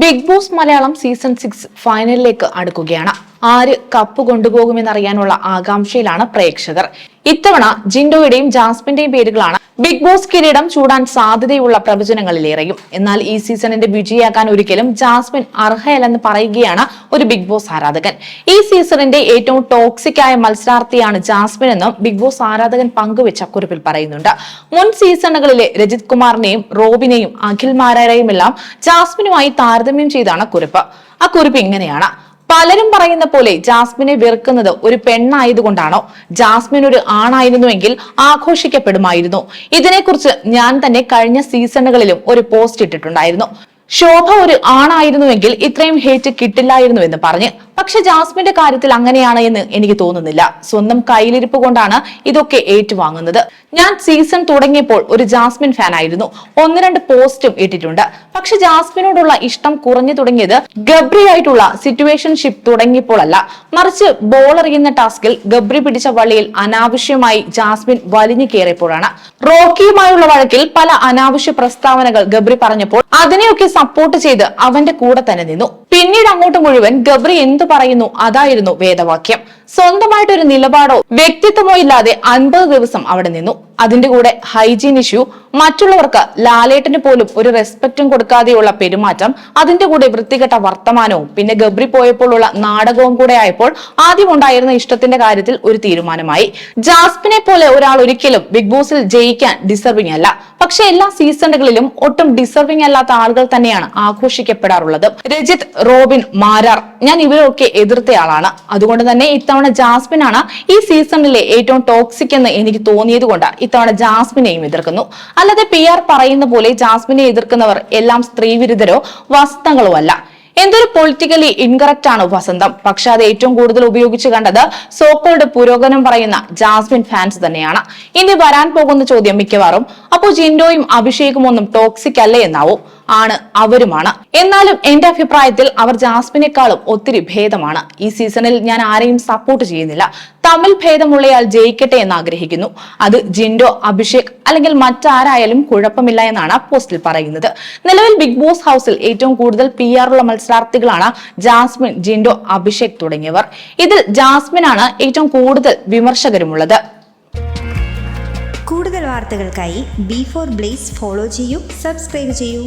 Big boss Malayalam season six ഫൈനലിലേക്ക് അടുക്കുകയാണ്. ആര് കപ്പ് കൊണ്ടുപോകുമെന്നറിയാനുള്ള ആകാംക്ഷയിലാണ് പ്രേക്ഷകർ. ഇത്തവണ ജിൻഡോയുടെയും ജാസ്മിന്റെയും പേരുകളാണ് ബിഗ് ബോസ് കിരീടം ചൂടാൻ സാധ്യതയുള്ള പ്രവചനങ്ങളിലേറെയും. എന്നാൽ ഈ സീസണിന്റെ വിജയിയാക്കാൻ ഒരിക്കലും ജാസ്മിൻ അർഹയല്ലെന്ന് പറയുകയാണ് ഒരു ബിഗ് ബോസ് ആരാധകൻ. ഈ സീസണിന്റെ ഏറ്റവും ടോക്സിക് ആയ മത്സരാർത്ഥിയാണ് ജാസ്മിൻ എന്നും ബിഗ് ബോസ് ആരാധകൻ പങ്കുവെച്ച കുറിപ്പിൽ പറയുന്നുണ്ട്. മുൻ സീസണുകളിലെ രജിത് കുമാറിനെയും റോബിനെയും അഖിൽ മാരാരെയും എല്ലാം ജാസ്മിനുമായി താരതമ്യം ചെയ്താണ് കുറിപ്പ്. ആ കുറിപ്പ് ഇങ്ങനെയാണ്. പലരും പറയുന്ന പോലെ ജാസ്മിനെ വെറുക്കുന്നത് ഒരു പെണ്ണായതുകൊണ്ടാണോ? ജാസ്മിൻ ഒരു ആണായിരുന്നുവെങ്കിൽ ആഘോഷിക്കപ്പെടുമായിരുന്നു. ഇതിനെക്കുറിച്ച് ഞാൻ തന്നെ കഴിഞ്ഞ സീസണുകളിലും ഒരു പോസ്റ്റ് ഇട്ടിട്ടുണ്ടായിരുന്നു. ശോഭ ഒരു ആണായിരുന്നുവെങ്കിൽ ഇത്രയും ഹേറ്റ് കിട്ടില്ലായിരുന്നു എന്ന് പറഞ്ഞ്. പക്ഷെ ജാസ്മിന്റെ കാര്യത്തിൽ അങ്ങനെയാണ് എന്ന് എനിക്ക് തോന്നുന്നില്ല. സ്വന്തം കയ്യിലിരിപ്പ് കൊണ്ടാണ് ഇതൊക്കെ ഏറ്റുവാങ്ങുന്നത്. ഞാൻ സീസൺ തുടങ്ങിയപ്പോൾ ഒരു ജാസ്മിൻ ഫാൻ ആയിരുന്നു. ഒന്ന് രണ്ട് പോസ്റ്റും ഇട്ടിട്ടുണ്ട്. പക്ഷെ ജാസ്മിനോടുള്ള ഇഷ്ടം കുറഞ്ഞു തുടങ്ങിയത് ഗബ്രി ആയിട്ടുള്ള സിറ്റുവേഷൻഷിപ്പ് തുടങ്ങിയപ്പോഴല്ല മറിച്ച് ബോൾ എറിയുന്ന ടാസ്കിൽ ഗബ്രി പിടിച്ച വള്ളിയിൽ അനാവശ്യമായി ജാസ്മിൻ വലിഞ്ഞു കയറിയപ്പോഴാണ്. റോക്കിയുമായുള്ള വഴക്കിൽ പല അനാവശ്യ പ്രസ്താവനകൾ ഗബ്രി പറഞ്ഞപ്പോൾ അതിനെയൊക്കെ സപ്പോർട്ട് ചെയ്ത് അവന്റെ കൂടെ തന്നെ നിന്നു. പിന്നീട് അങ്ങോട്ട് മുഴുവൻ ഗബ്രി എന്തു പറയുന്നു? അതായിരുന്നു വേദവാക്യം. സ്വന്തമായിട്ട് ഒരു നിലപാടോ വ്യക്തിത്വമോ ഇല്ലാതെ അൻപത് ദിവസം അവിടെ നിന്നു. അതിന്റെ കൂടെ ഹൈജീൻ ഇഷ്യൂ മറ്റുള്ളവർക്ക് ലാലേട്ടന് പോലും ഒരു റെസ്പെക്റ്റും കൊടുക്കാതെയുള്ള പെരുമാറ്റം അതിന്റെ കൂടെ വൃത്തികെട്ട വർത്തമാനവും പിന്നെ ഗബ്രി പോയപ്പോഴുള്ള നാടകവും കൂടെ ആയപ്പോൾ ആദ്യം ഉണ്ടായിരുന്ന ഇഷ്ടത്തിന്റെ കാര്യത്തിൽ ഒരു തീരുമാനമായി. ജാസ്മിനെ പോലെ ഒരാൾ ഒരിക്കലും ബിഗ് ബോസിൽ ജയിക്കാൻ ഡിസർവിംഗ് അല്ല. പക്ഷെ എല്ലാ സീസണുകളിലും ഒട്ടും ഡിസർവിംഗ് അല്ലാത്ത ആളുകൾ തന്നെയാണ് ആഘോഷിക്കപ്പെടാറുള്ളത്. രജിത് റോബിൻ മാരാർ. ഞാൻ ഇവരൊക്കെ എതിർത്തയാളാണ് അതുകൊണ്ട് തന്നെ ഇത്തവണ ജാസ്മിൻ ആണ് ഈ സീസണിലെ ഏറ്റവും ടോക്സിക് എന്ന് എനിക്ക് തോന്നിയത് കൊണ്ട് ഇത്തവണ ജാസ്മിനെയും എതിർക്കുന്നു. അല്ലാതെ പി ആർ പറയുന്ന പോലെ ജാസ്മിനെ എതിർക്കുന്നവർ എല്ലാം സ്ത്രീവിരുദ്ധരോ വസ്ത്രങ്ങളോ അല്ല. എന്തൊരു പൊളിറ്റിക്കലി ഇൻകറക്റ്റ് ആണ് വസന്തം. പക്ഷെ അത് ഏറ്റവും കൂടുതൽ ഉപയോഗിച്ച് കണ്ടത് സോക്കോളുടെ പുരോഗമനം പറയുന്ന ജാസ്മിൻ ഫാൻസ് തന്നെയാണ്. ഇനി വരാൻ പോകുന്ന ചോദ്യം മിക്കവാറും അപ്പോ ജിൻഡോയും അഭിഷേകും ഒന്നും ടോക്സിക് അല്ലേ? എന്നാവും. ആണ് അവരുമാണ്. എന്നാലും എന്റെ അഭിപ്രായത്തിൽ അവർ ജാസ്മിനേക്കാളും ഒത്തിരി ഭേദമാണ്. ഈ സീസണിൽ ഞാൻ ആരെയും സപ്പോർട്ട് ചെയ്യുന്നില്ല. തമ്മിൽ ഭേദമുള്ളയാൾ ജയിക്കട്ടെ എന്ന് ആഗ്രഹിക്കുന്നു അത് ജിൻഡോ അഭിഷേക് അല്ലെങ്കിൽ മറ്റാരായാലും കുഴപ്പമില്ല എന്നാണ് പോസ്റ്റിൽ പറയുന്നത്. നിലവിൽ ബിഗ് ബോസ് ഹൗസിൽ ഏറ്റവും കൂടുതൽ പി ആർ ഉള്ള മത്സരാർത്ഥികളാണ് ജാസ്മിൻ ജിൻഡോ അഭിഷേക് തുടങ്ങിയവർ. ഇതിൽ ജാസ്മിനാണ് ഏറ്റവും കൂടുതൽ വിമർശകരുമുള്ളത്. കൂടുതൽ വാർത്തകൾക്കായി ബി ഫോർ ബ്ലേസ് ഫോളോ ചെയ്യൂ സബ്സ്ക്രൈബ് ചെയ്യൂ.